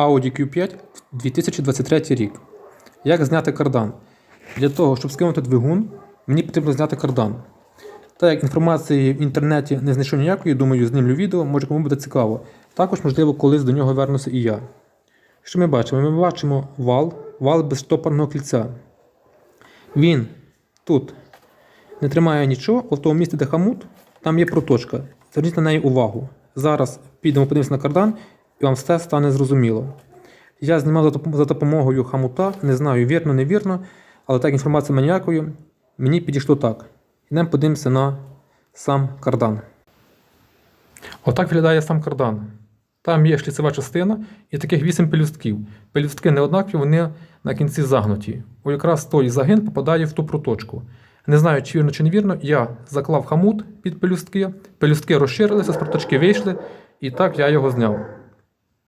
Audi Q5 2023 рік. Як зняти кардан? Для того, щоб скинути двигун, мені потрібно зняти кардан. Так як інформації в інтернеті не знайшов ніякої, думаю, знімлю відео, може кому буде цікаво. Також, можливо, колись до нього вернуся і я. Що ми бачимо? Ми бачимо вал, вал без штопорного кільця. Він тут не тримає нічого, а в тому місці, де хамут, там є проточка. Зверніть на неї увагу. Зараз підемо подивимося на кардан, і вам все стане зрозуміло. Я знімав за допомогою хамута, не знаю, вірно, невірно, але так інформація маніякою, мені підійшло так. Йдемо подивимося на сам кардан. Отак виглядає сам кардан. Там є шліцева частина і таких 8 пелюстків. Пелюстки не однакові, вони на кінці загнуті. О, якраз той загин попадає в ту проточку. Не знаю, чи вірно, чи невірно, я заклав хамут під пелюстки, пелюстки розширилися, з проточки вийшли, і так я його зняв.